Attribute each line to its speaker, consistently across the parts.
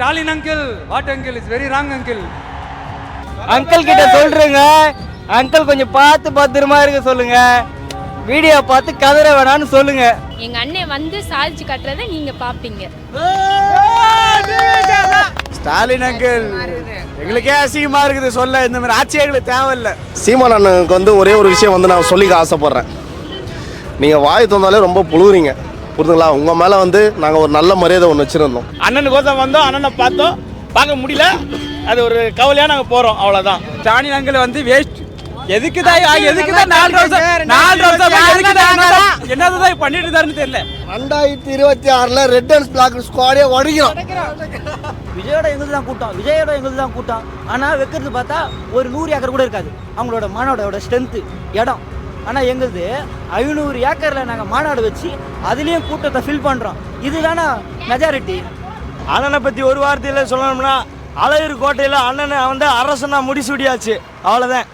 Speaker 1: Stalin uncle what uncle is very wrong uncle
Speaker 2: uncle கிட்ட சொல்றேங்க. Uncle கொஞ்சம் பார்த்து பத்திரமா இருக்க சொல்லுங்க. வீடியோ பார்த்து கதற வேணாம்னு சொல்லுங்க.
Speaker 3: எங்க அண்ணன் வந்து சாதிச்சு காட்டுறதை நீங்க பாப்பீங்க.
Speaker 4: ஸ்டாலின் அங்கிள் எங்களுக்கே அசிங்கமா இருக்குது சொல்ல. இந்த மாதிரி ஆட்சி எங்களுக்கு தேவையில்ல.
Speaker 5: சீமான் அண்ணனுக்கு வந்து ஒரே ஒரு விஷயம் வந்து நான் சொல்லிக்க ஆசைப்பட்றேன். நீங்கள் வாய் தந்தாலே ரொம்ப புழுவுறீங்க புரிதுங்களா? உங்கள் மேலே வந்து நாங்கள் ஒரு நல்ல மரியாதை ஒன்று வச்சுருந்தோம்.
Speaker 6: அண்ணனுக்கோசம் வந்தோம் அண்ணனை பார்த்தோம். பார்க்க முடியல. அது ஒரு கவலையாக நாங்கள் போகிறோம் அவ்வளோதான்
Speaker 1: ஸ்டாலின் அங்கிள் வந்து வேஸ்ட் எதுக்கு தான் எதுக்கு தான் நாலு வருஷம் நாலு வருஷம் எதுக்கு தான் என்னதான் பண்ணிட்டு இருந்தாருன்னு தெரியல.
Speaker 4: ரெண்டாயிரத்தி இருபத்தி ஆறுல ரெட் அண்ட் பிளாக் ஸ்குவாடே உடைக்கிறோம்.
Speaker 2: விஜயோட எங்களுக்கு தான் கூட்டம் விஜயோட எங்களுக்கு தான் கூட்டம். ஆனால் வைக்கிறது பார்த்தா ஒரு நூறு ஏக்கர் கூட இருக்காது. அவங்களோட மாநாடோட ஸ்ட்ரென்த்து இடம். ஆனால் எங்களுது ஐநூறு ஏக்கரில் நாங்கள் மாநாடு வச்சு அதுலேயும் கூட்டத்தை ஃபில் பண்ணுறோம் இதுதானே மெஜாரிட்டி
Speaker 6: அண்ணனை பற்றி ஒரு வார்த்தையில் சொல்லணும்னா அழகர் கோட்டையில் அண்ணனை வந்து அரசனா முடிசூடியாச்சு அவ்வளோதான்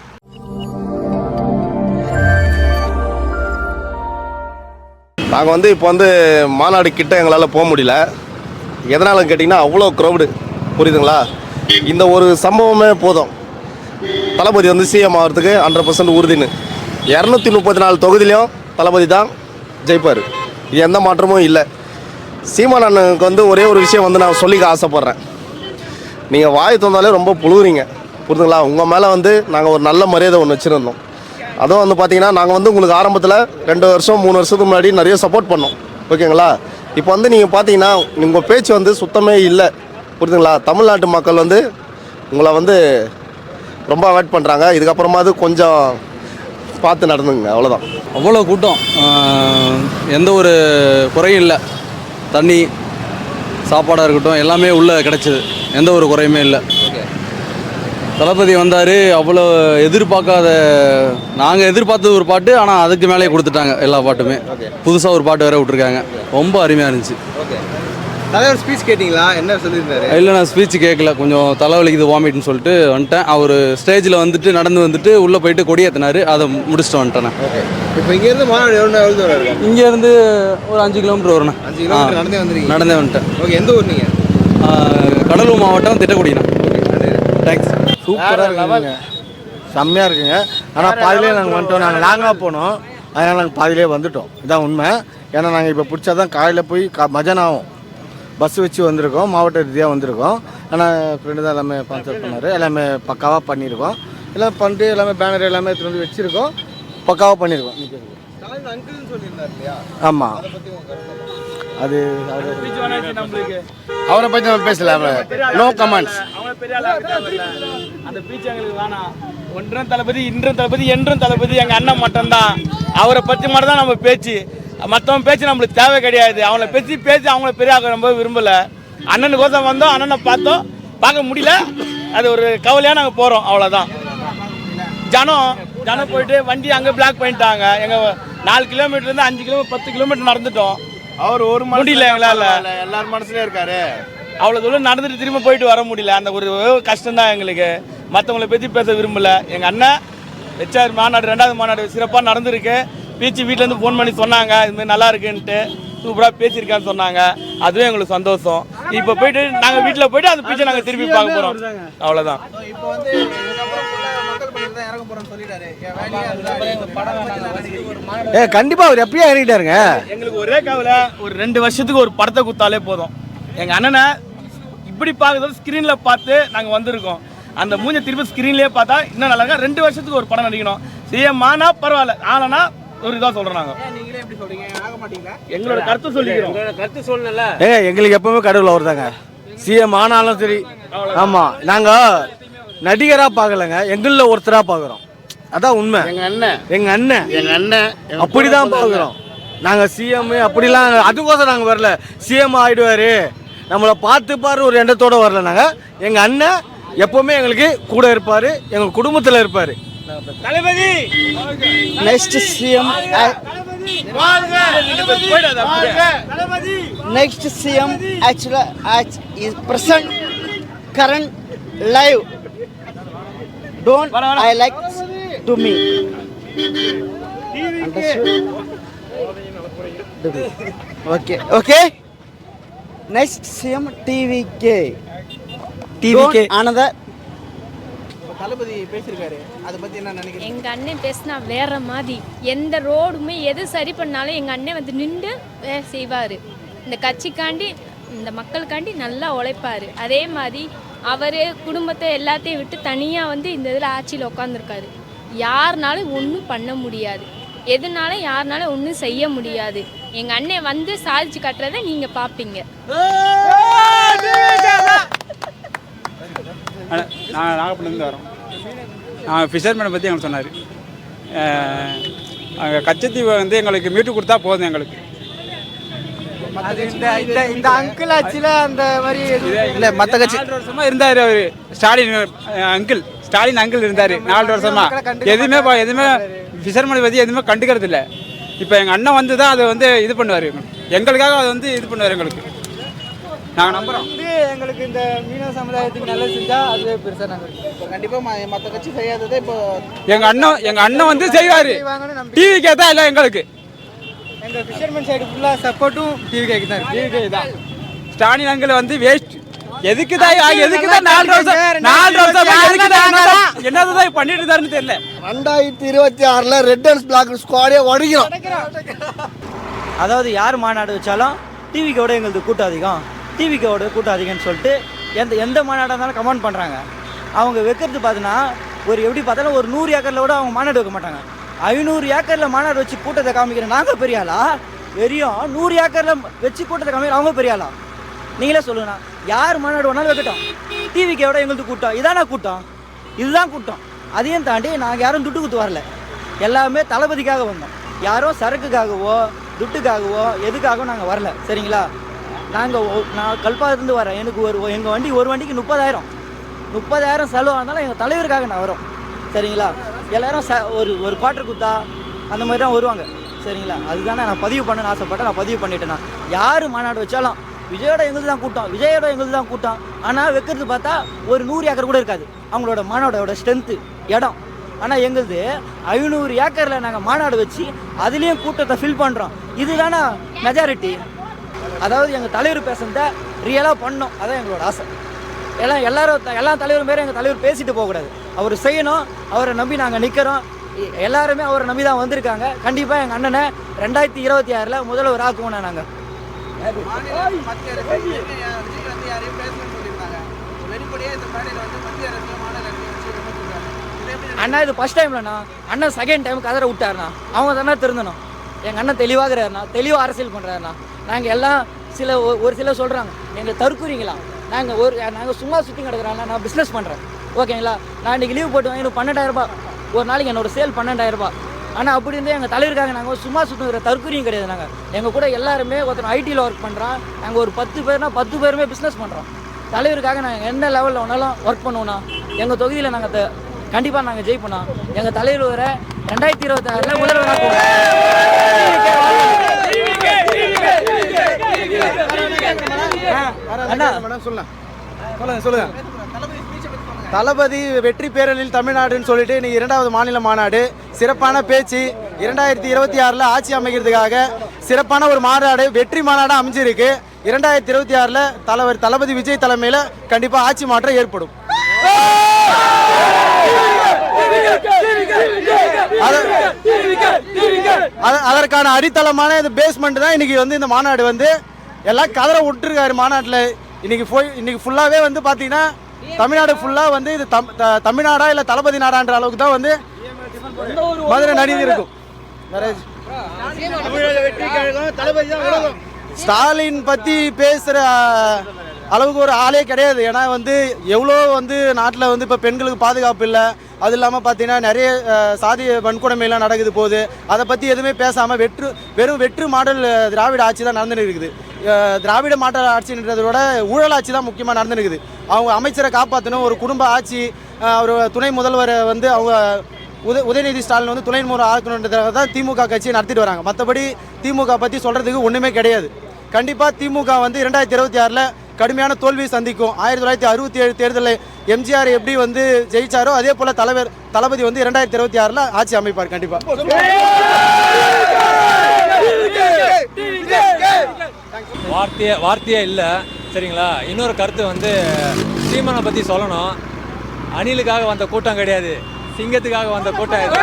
Speaker 5: நாங்கள் வந்து இப்போ வந்து மாநாடு கிட்ட எங்களால் போக முடியல. எதனாலன்னு கேட்டிங்கன்னா அவ்வளோ க்ரௌடு புரியுதுங்களா? இந்த ஒரு சம்பவமே போதும். தளபதி வந்து சிஎம் ஆகிறதுக்கு ஹண்ட்ரட் பர்சன்ட் உறுதின்னு. இரநூத்தி முப்பத்தி நாலு தொகுதியிலையும் தளபதி தான் ஜெயிப்பார். இது எந்த மாற்றமும் இல்லை. சீமான் அண்ணனுக்கு வந்து ஒரே ஒரு விஷயம் வந்து நான் சொல்லிக்க ஆசைப்பட்றேன். நீங்கள் வாய் தந்தாலே ரொம்ப புழுகுறீங்க. புரிதுங்களா உங்கள் மேலே வந்து நாங்கள் ஒரு நல்ல மரியாதை ஒன்று வச்சுருந்தோம். அதுவும் வந்து பார்த்தீங்கன்னா நாங்கள் வந்து உங்களுக்கு ஆரம்பத்தில் ரெண்டு வருஷம் மூணு வருஷத்துக்கு முன்னாடி நிறைய சப்போர்ட் பண்ணோம். ஓகேங்களா? இப்போ வந்து நீங்கள் பார்த்தீங்கன்னா உங்கள் பேச்சு வந்து சுத்தமே இல்லை. புரிதுங்களா தமிழ்நாட்டு மக்கள் வந்து உங்களை வந்து ரொம்ப அவாய்ட் பண்ணுறாங்க இதுக்கப்புறமாவது கொஞ்சம் பார்த்து நடந்துங்க அவ்வளோதான்
Speaker 7: அவ்வளோ கூட்டம். எந்த ஒரு குறையும் இல்லை. தண்ணி சாப்பாடாக இருக்கட்டும் எல்லாமே உள்ளே கிடச்சிது. எந்த ஒரு குறையுமே இல்லை. தளபதி வந்தார் அவ்வளோ எதிர்பார்க்காத நாங்கள் எதிர்பார்த்தது ஒரு பாட்டு ஆனால் அதுக்கு மேலே கொடுத்துட்டாங்க எல்லா பாட்டுமே. புதுசாக ஒரு பாட்டு வேற விட்ருக்காங்க ரொம்ப அருமையாக இருந்துச்சு.
Speaker 4: தலைவர் ஸ்பீச் கேட்டிங்களா? என்ன சொல்லியிருந்தாரு?
Speaker 7: இல்லை நான் ஸ்பீச் கேட்கல. கொஞ்சம் தலைவலிக்குது வாமிட்னு சொல்லிட்டு வந்துட்டேன். அவர் ஸ்டேஜில் வந்துட்டு நடந்து வந்துட்டு உள்ளே போயிட்டு கொடியேற்றினாரு அதை முடிச்சுட்டு வந்துட்டேன்
Speaker 4: இப்போ இங்கேருந்து மாநாடு எவ்வளோ எவ்வளோ தூரம் இருக்கும்
Speaker 7: இங்கேருந்து ஒரு அஞ்சு கிலோமீட்டர் வரணும்
Speaker 4: அஞ்சு கிலோமீட்டர் நடந்தே வந்துருக்கீங்க.
Speaker 7: நடந்தே வந்துட்டேன்.
Speaker 4: ஓகே எந்த ஊர் நீங்கள்
Speaker 7: கடலூர் மாவட்டம் திட்டக்குடிண்ணா. தேங்க்ஸ்
Speaker 4: சூப்பராக இருக்குங்க. செம்மையாக இருக்குங்க. ஆனால் பாதியிலே நாங்கள் வந்துட்டோம். நாங்கள் லாங்காக போனோம். அதனால் நாங்கள் பாதியிலே வந்துட்டோம். இதான் உண்மை. ஏன்னா நாங்கள் இப்போ பிடிச்சா தான் காலையில் போய் கா மஜானம் ஆகும் பஸ் வச்சு வந்திருக்கோம் மாவட்ட ரீதியாக வந்திருக்கோம். ஆனால் ஃப்ரெண்டு தான் எல்லாமே ஸ்பான்சர் பண்ணார். எல்லாமே பக்காவாக பண்ணியிருக்கோம் எல்லாம் பண்ணிட்டு எல்லாமே பேனர் எல்லாமே எடுத்துட்டு வந்து வச்சுருக்கோம். பக்காவாக பண்ணியிருக்கோம் ஆமாம் அது அவரை பற்றி நம்ம பேசல நோ கமெண்ட்ஸ்
Speaker 6: அந்த பீச் எங்களுக்கு வேணாம். ஒன்றும் தளபதி இன்றும் தளபதி என்றும் தளபதி எங்கள் அண்ணன் மட்டும்தான். அவரை பற்றி மட்டும் தான் நம்ம பேச்சு. மற்றவன் பேச்சு நம்மளுக்கு தேவை கிடையாது. அவங்கள பேசி பேசி அவங்கள பெரிய ஆக்க ரொம்ப விரும்பலை. அண்ணனுக்கோசம் வந்தோம் அண்ணனை பார்த்தோம். பார்க்க முடியல. அது ஒரு கவலையாக நாங்கள் போகிறோம் அவ்வளோதான் ஜனம் ஜனம் போயிட்டு வண்டி அங்கே பிளாக் பண்ணிட்டாங்க. எங்கள் நாலு கிலோமீட்டர்லேருந்து அஞ்சு கிலோமீட்டர் பத்து கிலோமீட்டர் நடந்துட்டோம்.
Speaker 4: அவர் ஒரு
Speaker 6: முடியல எங்களால்.
Speaker 4: எல்லார் மனசுலயும் இருக்காரு.
Speaker 6: அவ்வளோ தூரம் நடந்துட்டு திரும்ப போயிட்டு வர முடியல. அந்த ஒரு கஷ்டம் தான் எங்களுக்கு. மற்றவங்களை பற்றி பேச விரும்பல. எங்கள் அண்ணன் ஹெச்ஆர் மாநாடு ரெண்டாவது மாநாடு சிறப்பாக நடந்திருக்கு. பீச்சு வீட்டிலேருந்து ஃபோன் பண்ணி சொன்னாங்க இதுமாதிரி நல்லா இருக்குன்ட்டு சூப்பராக பேசியிருக்கான்னு சொன்னாங்க. அதுவே எங்களுக்கு சந்தோஷம். இப்போ போயிட்டு நாங்கள் வீட்டில் போயிட்டு அந்த பீச்சை நாங்கள் திருப்பி பார்க்க போகிறோம் அவ்வளோதான்
Speaker 4: ஏ கண்டிப்பாக அவர் எப்பயும் இறங்கிட்டாருங்க?
Speaker 6: எங்களுக்கு ஒரே கவலை ஒரு ரெண்டு வருஷத்துக்கு ஒரு படத்தை கொடுத்தாலே போதும். எங்கள் அண்ணனை இப்படி பார்க்கறது ஸ்க்ரீனில் பார்த்து நாங்கள் வந்திருக்கோம். அந்த மூஞ்ச திருப்பி ஸ்க்ரீன்லேயே பார்த்தா இன்னும் நல்லா இருக்கும் ரெண்டு வருஷத்துக்கு ஒரு படம் நடிக்கணும். சிஎம் ஆனா பரவாயில்ல. ஆனா ஒரு இதாக சொல்கிறோம் நாங்கள் எங்களோட கருத்து சொல்லிக்கிறோம்.
Speaker 4: ஏங்க எங்களுக்கு எப்பவுமே கடவுள் அவர் தாங்க சிஎம் ஆனாலும் சரி ஆமாம் நாங்கள் நடிகராக பார்க்கலங்க எங்களில் ஒருத்தராக பார்க்குறோம். அதான் உண்மை. எங்கள் அண்ணன். எங்கள் அண்ணன். எங்கள் அண்ணன். அப்படி தான் பார்க்குறோம். நாங்கள் சிஎம் அப்படிலாம் அதுக்கோசம் நாங்கள் வரல. சிஎம் ஆயிடுவாரு. நம்மளை பார்த்துப்பாரு ஒரு எண்ணத்தோட வரல நாங்கள் எங்கள் அண்ணன் எப்பவுமே எங்களுக்கு கூட இருப்பார் எங்கள் குடும்பத்தில் இருப்பார்.
Speaker 6: Thalapathy
Speaker 2: next CM next CM actually act is present current live don't I like to me understood okay okay next CM TVK TVK
Speaker 8: Anand
Speaker 9: Thalapathy பேசியிருக்காரு. அதை பத்தி என்ன நினைக்கிறீங்க?
Speaker 3: எங்க அண்ணன் பேசினா வேற மாதிரி. எந்த ரோடுமே எது சரி பண்ணாலும் எங்க அண்ணன் வந்து நின்று வேலை செய்வாரு. இந்த கட்சிக்காண்டி இந்த மக்களுக்காண்டி நல்லா உழைப்பாரு. அதே மாதிரி அவர் குடும்பத்தை எல்லாத்தையும் விட்டு தனியாக வந்து இந்த இதில் ஆட்சியில் உட்காந்துருக்காரு யாருனாலும் ஒன்றும் பண்ண முடியாது. எதுனாலும் யாருனாலும் ஒன்றும் செய்ய முடியாது. எங்கள் அண்ணன் வந்து சாதிச்சு காட்டுறதை நீங்கள் பார்ப்பீங்க
Speaker 1: நாகப்பட்டினத்துலேருந்து வரோம் ஃபிஷர்மேனை பற்றி எங்களுக்கு சொன்னார். அங்கே கச்சத்தீவை வந்து எங்களுக்கு மீட்டு கொடுத்தா போதும் எங்களுக்கு.
Speaker 9: அது இந்த இந்த இந்த அங்கிள் ஆட்சியில அந்த மாதிரி இல்ல மத்த கட்சி
Speaker 1: நாலு வருஷமா இருந்தார் அவர். ஸ்டாலின் அங்கிள் ஸ்டாலின் அங்கிள் இருந்தார். நாலு வருஷமா. எதுவுமே எதுவுமே ஃபிஷர்மேனை பற்றி எதுவுமே கண்டுக்கிறது இல்லை இப்போ எங்கள் அண்ணன் வந்து தான் அதை வந்து இது பண்ணுவார். எங்களுக்காக அதை வந்து இது பண்ணுவார் எங்களுக்கு. நாங்கள் நம்புகிறோம்
Speaker 9: வந்து எங்களுக்கு இந்த மீனவ சமுதாயத்துக்கு நல்லது செஞ்சா அதுவே பெருசா நாங்க இப்போ கண்டிப்பா ம- மத்த கட்சி செய்யாததே இப்போ
Speaker 1: எங்கள் அண்ணன் எங்கள் அண்ணன் வந்து செய்வார். டிவிக்கே தான் இல்லை எங்களுக்கு.
Speaker 9: எங்க ஃபிஷர்மேன் சைடு ஃபுல்லா சப்போர்ட்டும் டிவி கேக்கு தான் இருக்கு.
Speaker 1: டிவிக்கே தான். ஸ்டாலின் அங்கிள் வந்து வேஸ்ட் எதுக்கு தான் எதுக்கு தான் நாலு வருஷம் நாலு வருஷம் எதுக்கு தான் என்னதான் பண்ணிட்டு இருந்தாருன்னு தெரியல.
Speaker 4: ரெண்டாயிரத்தி இருபத்தி ஆறுல ரெட் அண்ட் பிளாக் ஸ்குவாடே உடைக்கிறோம்.
Speaker 2: அதாவது யார் மாநாடு வச்சாலும் டிவிக்கோட எங்களுது கூட்டம் அதிகம். டிவிக்கோட கூட்டம் அதிகம்னு சொல்லிட்டு எந்த எந்த மாநாடாக இருந்தாலும் கமெண்ட் பண்ணுறாங்க அவங்க வைக்கிறது பார்த்தீங்கன்னா ஒரு எப்படி பார்த்தாலும் ஒரு நூறு ஏக்கரில் கூட அவங்க மாநாடு வைக்க மாட்டாங்க. ஐநூறு ஏக்கரில் மாநாடு வச்சு கூட்டத்தை காமிக்கிற நாங்கள் பெரியாளா வெறியும் நூறு ஏக்கரில் வச்சு கூட்டத்தை காமிக்கிற அவங்க பெரியாளா நீங்களே சொல்லுங்கண்ணா யார் மாநாடு வேணாலும் வைக்கட்டும். டிவிக்கோட எங்களுக்கு கூட்டம். இதானா கூட்டம்? இதுதான் கூட்டம். அதையும் தாண்டி நாங்கள் யாரும் துட்டு குத்து வரல. எல்லாமே தளபதிக்காக வந்தோம். யாரும் சரக்குக்காகவோ துட்டுக்காகவோ எதுக்காகவும் நாங்கள் வரல. சரிங்களா? நாங்கள் நான் கல்பாத்திலேருந்து வரேன். எனக்கு ஒரு எங்கள் வண்டி ஒரு வண்டிக்கு முப்பதாயிரம். முப்பதாயிரம் செலவானாலும் எங்கள் தலைவருக்காக நான் வரோம். சரிங்களா? எல்லாரும் ச ஒரு ஒரு குவார்டர் குத்தா அந்த மாதிரி தான் வருவாங்க. சரிங்களா? அதுதானே நான் பதிவு பண்ணணும்னு ஆசைப்பட்டேன். நான் பதிவு பண்ணிட்டேன்னா யார் மாநாடு வச்சாலும் விஜயோட எங்களுது தான் கூட்டம். விஜயோட எங்களுது தான் கூட்டம். ஆனால் வைக்கிறது பார்த்தா ஒரு நூறு ஏக்கர் கூட இருக்காது. அவங்களோட மாநாடோட ஸ்ட்ரென்த்து இடம். ஆனால் எங்களுது ஐநூறு ஏக்கரில் நாங்கள் மாநாடு வச்சு அதுலேயும் கூட்டத்தை ஃபில் பண்ணுறோம் இதுதானே மெஜாரிட்டி அதாவது எங்கள் தலைவர் பேசுனத ரியலாக பண்ணோம் அதான் எங்களோட ஆசை. எல்லாம் எல்லாரும் எல்லா தலைவரும் பேரும் எங்கள் தலைவர் பேசிட்டு போகக்கூடாது. அவர் செய்யணும் அவரை நம்பி நாங்கள் நிற்கிறோம் எல்லாருமே அவரை நம்பி தான் வந்திருக்காங்க. கண்டிப்பாக எங்கள் அண்ணனை ரெண்டாயிரத்தி இருபத்தி ஆறில் முதல்வர் ஆக்குவோம் நாங்கள் அண்ணா இது ஃபர்ஸ்ட் டைம்லண்ணா அண்ணன் செகண்ட் டைம் கதற விட்டாருண்ணா. அவங்க தானே திருந்தணும். எங்கள் அண்ணன் தெளிவாகிறாருண்ணா. தெளிவாக அரசியல் பண்ணுறாருண்ணா நாங்கள் எல்லாம் சில ஒரு சிலர் சொல்கிறாங்க எங்களை தற்குறீங்களா? நாங்கள் ஒரு நாங்கள் சும்மா சுற்றி கிடக்குறாங்க நான் பிஸ்னஸ் பண்ணுறேன் ஓகேங்களா நான் இன்றைக்கி லீவ் போட்டு வாங்கி பன்னெண்டாயிரம் ரூபாய். ஒரு நாளைக்கு என்னோட சேல் பன்னெண்டாயிரம் ரூபாய். ஆனால் அப்படி இருந்தே எங்கள் தலைவருக்காக நாங்கள் சும்மா சுற்றுங்கிற தற்குறியும் கிடையாது நாங்கள் எங்கள் கூட எல்லாருமே ஒருத்தர் ஐடியில் ஒர்க் பண்ணுறான் நாங்கள் ஒரு பத்து பேர்னா பத்து பேருமே பிஸ்னஸ் பண்ணுறோம் தலைவருக்காக நாங்கள் எந்த லெவலில் வேணாலும் ஒர்க் பண்ணுவோம்னா எங்கள் தொகுதியில் நாங்கள் கண்டிப்பாக நாங்கள் ஜெயிப்போம் எங்கள் தலைவர் வர ரெண்டாயிரத்தி இருபத்தாறில் முதல்வர்
Speaker 9: சொல்லுங்க சொல்லுங்க. தளபதி வெற்றி பேரலில் தமிழ்நாடுன்னு சொல்லிட்டு இன்னைக்கு இரண்டாவது மாநில மாநாடு. சிறப்பான பேச்சு. இரண்டாயிரத்தி இருபத்தி ஆறில் ஆட்சி அமைக்கிறதுக்காக சிறப்பான ஒரு மாநாடு வெற்றி மாநாடாக அமைஞ்சிருக்கு. இரண்டாயிரத்தி இருபத்தி ஆறில் தலைவர் தளபதி விஜய் தலைமையில் கண்டிப்பாக ஆட்சி மாற்றம் ஏற்படும். அதற்கான அடித்தளமான இந்த பேஸ்மெண்ட் தான் இன்னைக்கு வந்து இந்த மாநாடு வந்து எல்லாம் கதற விட்டுருக்காரு மாநாட்டில். இன்னைக்கு போய் இன்னைக்கு ஃபுல்லாகவே வந்து பார்த்தீங்கன்னா தமிழ்நாடு ஃபுல்லாக வந்து இது தம் தமிழ்நாடா இல்லை தளபதி நாடான்ற அளவுக்கு தான் வந்து மதுரை நடிகர் இருக்கும். ஸ்டாலின் பற்றி பேசுகிற அளவுக்கு ஒரு ஆளே கிடையாது. ஏன்னா வந்து எவ்வளோ வந்து நாட்டில் வந்து இப்போ பெண்களுக்கு பாதுகாப்பு இல்லை. அது இல்லாமல் பார்த்தீங்கன்னா நிறைய சாதி வன்கொடுமையெல்லாம் நடக்குது போகுது. அதை பற்றி எதுவுமே பேசாமல் வெற்று வெறும் வெற்று மாடல் திராவிட ஆட்சி தான் நடந்துட்டு இருக்குது. திராவிட மாற்ற ஆட்சின்றதோட ஊழலாட்சி தான் முக்கியமாக நடந்துருக்குது அவங்க அமைச்சரை காப்பாற்றணும் ஒரு குடும்ப ஆட்சி அவர் ஒரு துணை முதல்வரை வந்து அவங்க உத உதயநிதி ஸ்டாலின் வந்து துணை முதல்வர் ஆக்கணுன்றதாக தான் திமுக கட்சியை நடத்திட்டு வராங்க மற்றபடி திமுக பற்றி சொல்கிறதுக்கு ஒன்றுமே கிடையாது கண்டிப்பாக திமுக வந்து இரண்டாயிரத்தி இருபத்தி ஆறில் கடுமையான தோல்வி சந்திக்கும் ஆயிரத்தி தொள்ளாயிரத்தி அறுபத்தி ஏழு தேர்தலில் எம்ஜிஆர் எப்படி வந்து ஜெயிச்சாரோ அதே போல் தலைவர் தளபதி வந்து இரண்டாயிரத்தி இருபத்தி ஆறில் ஆட்சி அமைப்பார் கண்டிப்பாக
Speaker 7: வார்த்தையே வார்த்தையே இல்லை. சரிங்களா? இன்னொரு கருத்து வந்து சீமானை பற்றி சொல்லணும். அணிலுக்காக வந்த கூட்டம் கிடையாது. சிங்கத்துக்காக வந்த கூட்டம் இது.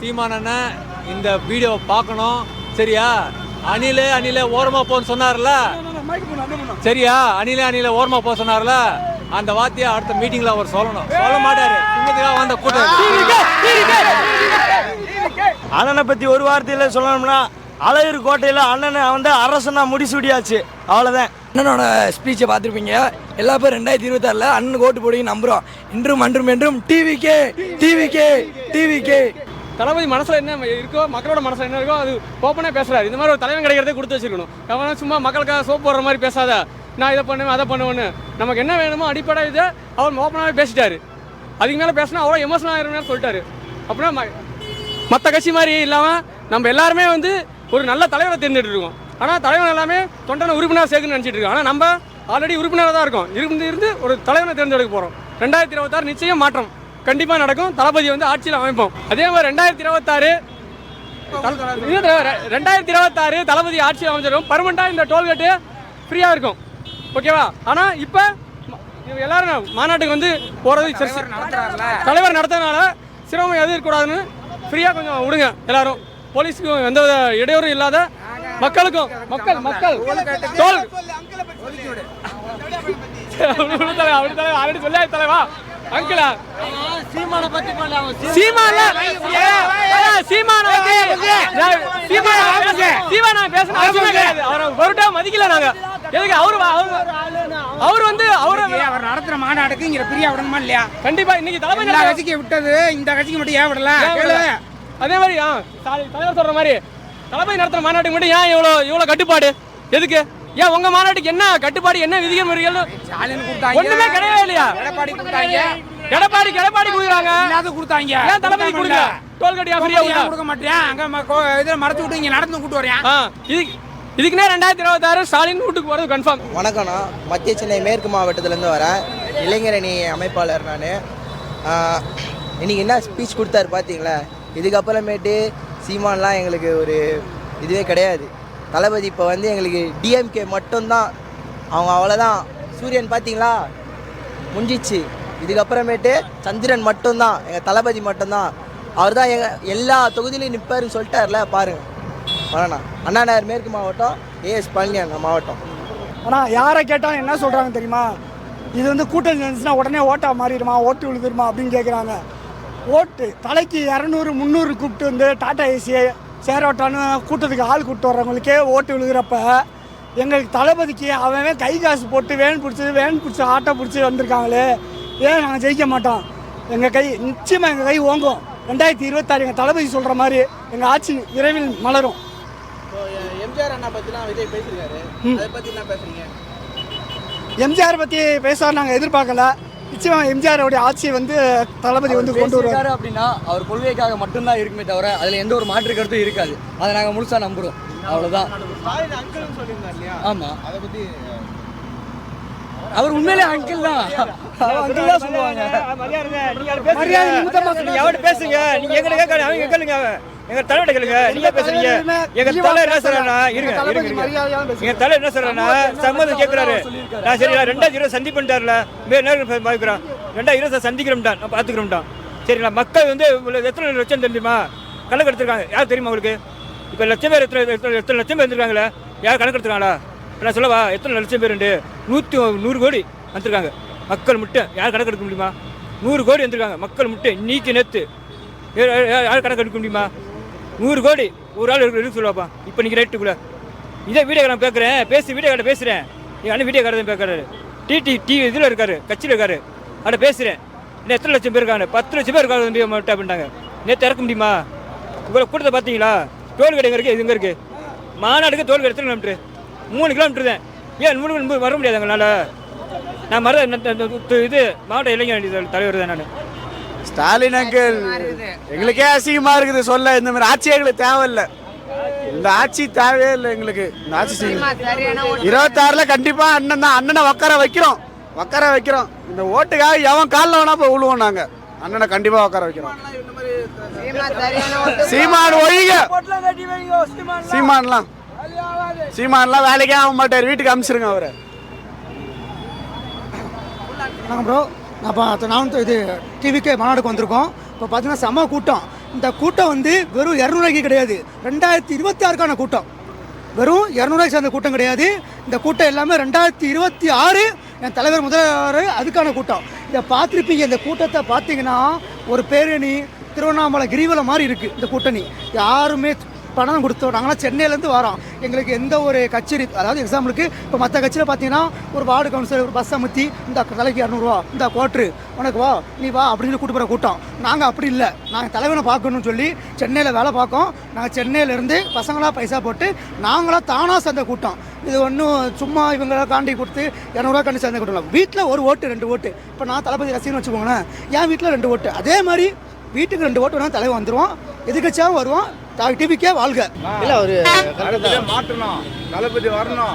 Speaker 7: சீமானண்ண இந்த வீடியோவை பார்க்கணும். சரியா? அணிலே அணிலே ஓரமாக போன்னு சொன்னார்ல? சரியா? அணிலே அணிலே ஓரமாக போக சொன்னார்ல? அந்த வார்த்தையை அடுத்த மீட்டிங்ல அவர் சொல்லணும். சொல்ல மாட்டாரு. சிங்கத்துக்காக வந்த கூட்டம்
Speaker 10: அண்ணனை பற்றி ஒரு வார்த்தையில் சொல்லணும்னா அழகர் கோட்டையில் அண்ணனை வந்து அரசனா முடிசூடியாச்சு. அவ்வளோதான்
Speaker 11: அண்ணனோட ஸ்பீச்சை பார்த்துருப்பீங்க. எல்லா பேரும் ரெண்டாயிரத்தி இருபத்தாறில் அண்ணனுக்கு ஓட்டு போடுவீங்க நம்புகிறோம் இன்றும் அன்றும் என்றும் டிவிக்கே டிவிக்கே டிவிக்கே
Speaker 12: தளபதி மனசுல என்ன இருக்கோ மக்களோட மனசுல என்ன இருக்கோ அது ஓப்பனாக பேசுறாரு. இந்த மாதிரி ஒரு தலைவன் கிடைக்கிறதே கொடுத்து வச்சிருக்கணும். அவன் சும்மா மக்களுக்காக சோப் போடுற மாதிரி பேசாத. நான் இதை பண்ணுவேன் அதை பண்ணுவேன்னு. நமக்கு என்ன வேணுமோ அடிப்படை இதை அவர் ஓப்பனாகவே பேசிட்டாரு. அதுக்கு மேலே பேசினா அவ்வளோ எமோஷனல் ஆயிருமே சொல்லிட்டாரு. அப்படின்னா மற்ற கட்சி மாதிரி இல்லாமல் நம்ம எல்லாருமே வந்து ஒரு நல்ல தலைவரை தேர்ந்தெடுத்து இருக்கோம் ஆனால் தலைவன் எல்லாமே தொண்டனை உறுப்பினர் சேர்க்கணும்னு நினச்சிட்டு இருக்கோம் ஆனால் நம்ம ஆல்ரெடி உறுப்பினராக தான் இருக்கோம். இருந்து இருந்து ஒரு தலைவனை தேர்ந்தெடுக்க போகிறோம் ரெண்டாயிரத்தி இருபத்தாறு நிச்சயம் மாற்றம். கண்டிப்பாக நடக்கும். தளபதி வந்து ஆட்சியில் அமைப்போம். அதே மாதிரி ரெண்டாயிரத்தி இருபத்தாறு ரெண்டாயிரத்தி இருபத்தாறு தளபதி ஆட்சியில் அமைஞ்சிடும். பர்மனெண்ட்டாக இந்த டோல்கேட்டு ஃப்ரீயாக இருக்கும். ஓகேவா ஆனால் இப்போ எல்லாரும் மாநாட்டுக்கு வந்து போகிறது தலைவர் நடத்துறதுனால சிரமம் எதுவும் இருக்கக்கூடாதுன்னு ஃப்ரீயாக கொஞ்சம் விடுங்க எல்லாரும். போலீஸுக்கும் எந்த இடையூறும் இல்லாத மக்களுக்கும் மக்கள் மக்கள். தோல். தலைவா. அங்கிளா? சீமானை பத்தி சீமானை சீமானை. சீமானை பேசணும் அவசியமே கிடையாது. அவரை பொருட்டா மதிக்கல நாங்க. எதுக்கு? அவரு அவரு அவர் வந்து அவரு
Speaker 13: அவர் நடத்துற மாநாடுக்கு இங்க பிரியா விடணுமா இல்லையா?
Speaker 12: கண்டிப்பா இன்னைக்கு தலைமை
Speaker 13: கட்சிக்கு விட்டது இந்த கட்சிக்கு மட்டும் ஏன் விடல?
Speaker 12: அதே மாதிரி ஆ, சாரி, தலைவர் சொல்ற மாதிரி தளபதி நடத்துற மாநாட்டுக்கு மட்டும் ஏன் இவ்வளோ இவ்வளோ கட்டுப்பாடு? எதுக்கு? ஏன் உங்க மாநாட்டுக்கு என்ன கட்டுப்பாடு என்ன விதிகள் முறைகள்? ஒண்ணுமே கிடையவே இல்லையா?
Speaker 13: எடப்பாடி கொடுத்தாங்க
Speaker 12: எடப்பாடி எடப்பாடி கொடுக்குறாங்க
Speaker 13: இல்லாத கொடுத்தாங்க
Speaker 12: ஏன் தளபதி கொடுக்கல? டோல்கேட் ஃப்ரீயா
Speaker 13: ஏன் கொடுக்க மாட்டேன்? அங்க ம- கோ- இதுல மறைச்சு விட்டு இங்க நடந்து கூட்டு வரேன்
Speaker 12: ஆ இதுக்கு இதுக்குனே ரெண்டாயிரத்தி இருபத்தாறு ஸ்டாலின் வீட்டுக்கு போறது கன்ஃபார்ம்
Speaker 14: வணக்கம்ண்ணா. மத்திய சென்னை மேற்கு மாவட்டத்திலேருந்து வரேன் இளைஞரணி அமைப்பாளர் நான். இன்னைக்கு என்ன ஸ்பீச் கொடுத்தாரு பார்த்தீங்களா இதுக்கப்புறமேட்டு சீமான்லாம் எங்களுக்கு ஒரு இதுவே கிடையாது. தளபதி இப்போ வந்து எங்களுக்கு டிஎம்கே மட்டும்தான். அவங்க அவ்வளோதான் சூரியன் பார்த்தீங்களா முடிஞ்சிச்சு இதுக்கப்புறமேட்டு சந்திரன் மட்டும்தான். எங்கள் தளபதி மட்டும்தான். அவர் தான் எங்கள் எல்லா தொகுதியிலையும் நிற்பாருன்னு சொல்லிட்டார்ல பாருங்கள் வரண்ணா. அண்ணா நகர் மேற்கு மாவட்டம் ஏஎஸ் பழனி அண்ணா மாவட்டம்.
Speaker 11: ஆனால் யாரை கேட்டாலும் என்ன சொல்கிறாங்க தெரியுமா? இது வந்து கூட்டம் இருந்துச்சுன்னா உடனே ஓட்டா மாறிடுமா? ஓட்டு விழுதுருமா அப்படின்னு கேட்குறாங்க ஓட்டு தலைக்கு இரநூறு முந்நூறு கூப்பிட்டு வந்து டாடா ஏசி சேரோட்டான்னு கூட்டத்துக்கு ஆள் கூப்பிட்டு வர்றவங்களுக்கே ஓட்டு விழுகிறப்ப எங்களுக்கு தளபதிக்கு அவன் கை காசு போட்டு வேன் பிடிச்சி வேன் பிடிச்சி ஆட்டோ பிடிச்சி வந்திருக்காங்களே. ஏன் நாங்கள் ஜெயிக்க மாட்டோம்? எங்கள் கை நிச்சயமாக எங்கள் கை ஓங்கும். ரெண்டாயிரத்தி இருபத்தாறு எங்கள் தளபதி சொல்கிற மாதிரி எங்கள் ஆட்சி விரைவில் மலரும்.
Speaker 14: எம்ஜிஆர் அண்ணா பற்றிலாம் விஜய் பேசியிருக்காரு. அதை பற்றி என்ன
Speaker 11: எம்ஜிஆர் பற்றி பேசுவார் நாங்கள் எதிர்பார்க்கல. நிச்சயம் எம்ஜிஆரோடைய ஆட்சியை வந்து தளபதி வந்து கொண்டு வருவார்.
Speaker 7: அப்படின்னா அவர் கொள்கைக்காக மட்டும்தான் இருக்குமே தவிர அதுல எந்த ஒரு மாற்று கருத்தும் இருக்காது. அதை நாங்க முழுசா நம்புறோம். அவ்வளவுதான். ஆமா. அவர் உண்மையிலே அங்கிள் தான். அங்கிள் தான் சொல்லுவாங்க.
Speaker 11: மரியாதை
Speaker 12: பேசுங்க. நீங்க எங்க கேட்க அவங்க கேளுங்க எங்க தலைவர்கிட்ட கேளுங்க? நீங்க பேசுறீங்க. எங்க தலைவர் என்ன சொல்றாருன்னா இருங்க. எங்க தலைவர் என்ன சொல்றாருன்னா சம்மதம் கேட்கிறாரு நான் சரி ரெண்டாயிரத்தி இருபது சந்திப்புட்டார்ல மேல் நேரம் பாக்குறேன் ரெண்டாயிரம் இருபது சந்திக்கிறோம்டா நான் பாத்துக்கிறோம்டா. சரிங்களா? மக்கள் வந்து எத்தனை லட்சம் தெரியுமா? கணக்கு எடுத்திருக்காங்க. யார் தெரியுமா உங்களுக்கு? இப்போ லட்சம் பேர் எத்தனை எத்தனை லட்சம் பேர் இருந்திருக்காங்களே யார் கணக்கு எடுத்துருக்காங்களா? நான் சொல்லவா? எத்தனை லட்சம் பேர் உண்டு? நூற்றி நூறு கோடி வந்திருக்காங்க. மக்கள் மட்டும் யார் கணக்கு எடுக்க முடியுமா? நூறு கோடி வந்திருக்காங்க. மக்கள் மட்டும் இன்னைக்கு நேற்று யார் கணக்கு எடுக்க முடியுமா? நூறு கோடி. ஒரு ஆள் இருக்கு சொல்லுவாப்பா. இப்போ நீங்கள் ரேட்டுக்குள்ளே இதே வீடியோ நான் பேசுகிறேன் பேசி வீடியோ கடை பேசுகிறேன் எங்கள் அண்ணன் வீடியோ தான் பேசுறாரு. டிடி டி இதில் இருக்காரு. கட்சியில் இருக்காரு. அட பேசுகிறேன் இன்னும் எத்தனை லட்சம் பேர் இருக்காங்க? பத்து லட்சம் பேர் இருக்காங்க தம்பி மட்டும் அப்படின்ட்டாங்க. நேற்று இறக்க முடியுமா? இவ்வளோ கூட்டத்தை பார்த்தீங்களா? டோல் கடை எங்கே இருக்குது இது எங்கே இருக்குது மாநாடுக்கு டோல் கடை எத்தனை கிலோமீட்ரு மூணு கிலோமீட்டர் தான். ஏன் மூணு கிலோமீட்டர் வர முடியாது எங்களால்? நான் மர இது மாவட்ட இளைஞர் தலைவர் தான் நான்.
Speaker 15: ஸ்டாலின் அங்கிள். எங்களுக்கே அசிங்கமா இருக்குது சொல்ல. இந்த மாதிரி ஆட்சி எங்களுக்கு தேவையில்லை. இந்த ஆட்சி தேவையே இல்லை எங்களுக்கு. இந்த ஆட்சி இருபத்தாறுல கண்டிப்பா அண்ணன் தான். அண்ணனை உட்கார வைக்கிறோம். உட்கார வைக்கிறோம். இந்த ஓட்டுக்காக எவன் காலில் வேணா போய் விழுவோம் நாங்க. அண்ணனை கண்டிப்பா உட்கார வைக்கிறோம். சீமான் ஒழிக. சீமான்லாம். சீமான்லாம் வேலைக்கே ஆக மாட்டார். வீட்டுக்கு அனுப்பிச்சிருங்க அவரை.
Speaker 16: ப்ரோ நான் நான் இது டிவிக்கே மாநாடுக்கு வந்திருக்கோம். இப்போ பார்த்தீங்கன்னா செம கூட்டம். இந்த கூட்டம் வந்து வெறும் இரநூறுவாய்க்கு கிடையாது. ரெண்டாயிரத்தி இருபத்தி ஆறுக்கான கூட்டம். வெறும் இரநூறுவாய்க்கு சேர்ந்த கூட்டம் கிடையாது. இந்த கூட்டம் எல்லாமே ரெண்டாயிரத்தி இருபத்தி ஆறு என் தலைவர் முதல்வர் அதுக்கான கூட்டம். இதை பார்த்துருப்பீங்க இந்த கூட்டத்தை பார்த்தீங்கன்னா ஒரு பேரணி திருவண்ணாமலை கிரிவலம் மாதிரி இருக்குது இந்த கூட்டணி. யாருமே பணம் கொடுத்தோம் நாங்களாம் சென்னையிலேருந்து வரோம். எங்களுக்கு எந்த ஒரு கச்சேரி அதாவது எக்ஸாம்பிளுக்கு இப்போ மற்ற கட்சியில் பார்த்தீங்கன்னா ஒரு வார்டு கவுன்சிலர் ஒரு பஸ் அமுத்தி இந்த தலைக்கு இரநூறுவா இந்த கோட்ரு உனக்கு வா நீ வா அப்படின்னு கூட்டு போகிற கூட்டம். நாங்கள் அப்படி இல்லை. நாங்கள் தலைவனை பார்க்கணும்னு சொல்லி சென்னையில் வேலை பார்க்கோம். நாங்கள் சென்னையிலேருந்து பசங்களாக பைசா போட்டு நாங்களாம் தானாக சேர்ந்த கூட்டம். இது ஒன்றும் சும்மா இவங்கள காண்டி கொடுத்து இரநூறுவா காண்டி சேர்ந்த கூட்டம் வீட்டில் ஒரு ஓட்டு ரெண்டு ஓட்டு. இப்போ நான் தளபதி ரசிகன்னு வச்சுக்கோங்களேன் என் வீட்டில் ரெண்டு ஓட்டு. அதே மாதிரி வீட்டுக்கு ரெண்டு ஓட்டு வேணால் தலைவன் வந்துடுவோம் எதுக்கட்சியாகவும் வருவோம் டிவிக்கே வாழ்க.
Speaker 17: இல்லை ஒரு
Speaker 15: மாற்றணும். தளபதி வரணும்.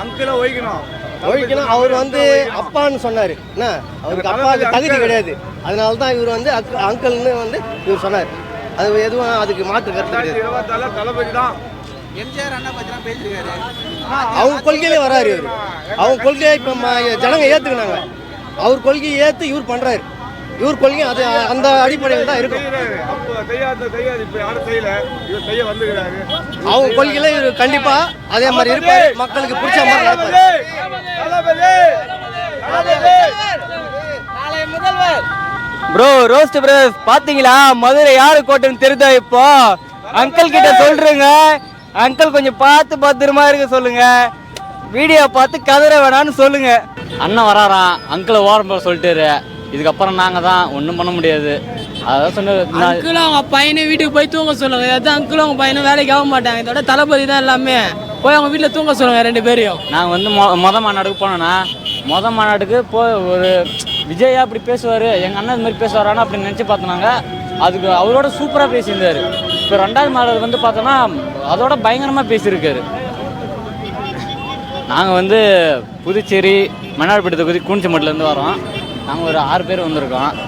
Speaker 15: அங்கிள ஒழிக்கணும்
Speaker 17: ஒழிக்கணும் அவர் வந்து அப்பான்னு சொன்னார். என்ன? அவருக்கு அப்பாவுக்கு தகுதி கிடையாது. அதனால தான் இவர் வந்து அக் அங்கிள்னு வந்து இவர் சொன்னார். அது எதுவும் அதுக்கு மாற்று கருத்து
Speaker 15: தளபதி தான்.
Speaker 17: அவங்க கொள்கையிலே வராரு இவர். அவங்க கொள்கையை இப்போ ஜனங்க ஏற்றுக்கினாங்க அவர் கொள்கையை ஏற்று இவர் பண்ணுறாரு இவர் கொள்கை அது அந்த அடிப்படையில் தான் இருக்கும். அவங்க கொள்கையில இவர் கண்டிப்பா அதே மாதிரி இருப்பாரு. மக்களுக்கு பிடிச்ச மாதிரி நடப்பாரு.
Speaker 18: ப்ரோ ரோஸ்ட் பிரதர்ஸ் பாத்தீங்களா? மதுரை யாரு கோட்டைன்னு தெரியுதா இப்போ? அங்கிள் கிட்ட சொல்றேங்க அங்கிள் கொஞ்சம் பார்த்து பத்திரமா இருக்க சொல்லுங்க. வீடியோ பார்த்து கதற வேணாம்னு சொல்லுங்க.
Speaker 19: அண்ணன் வராராம். அங்கிளை ஓரம் போக சொல்லிட்டாரு. இதுக்கப்புறம் நாங்கள் தான் ஒன்றும் பண்ண முடியாது. அதான் சொன்னது.
Speaker 20: அங்கிளும் அவங்க பையனை வீட்டுக்கு போய் தூங்க சொல்லுங்க. அதான் அங்கிளும் அவங்க பையனும் வேலைக்கு ஆக மாட்டாங்க. இதோட தளபதி தான் எல்லாமே. போய் அவங்க வீட்டில் தூங்க சொல்லுங்க ரெண்டு பேரையும்.
Speaker 19: நாங்கள் வந்து மொ மொத மாநாடுக்கு போனோன்னா மொத மாநாட்டுக்கு போ ஒரு விஜயா அப்படி பேசுவார் எங்கள் அண்ணன் இது மாதிரி பேசுவாரான்னு அப்படி நினச்சி பார்த்தோனாங்க அதுக்கு அவரோட சூப்பராக பேசியிருந்தார். இப்போ ரெண்டாவது மாநாடு வந்து பார்த்தோன்னா அதோட பயங்கரமாக பேசியிருக்காரு. நாங்கள் வந்து புதுச்சேரி மன்னார்பேட்டை தொகுதி கூஞ்சமட்டிலேருந்து வரோம். நாங்கள் ஒரு ஆறு பேர் வந்திருக்கோம்.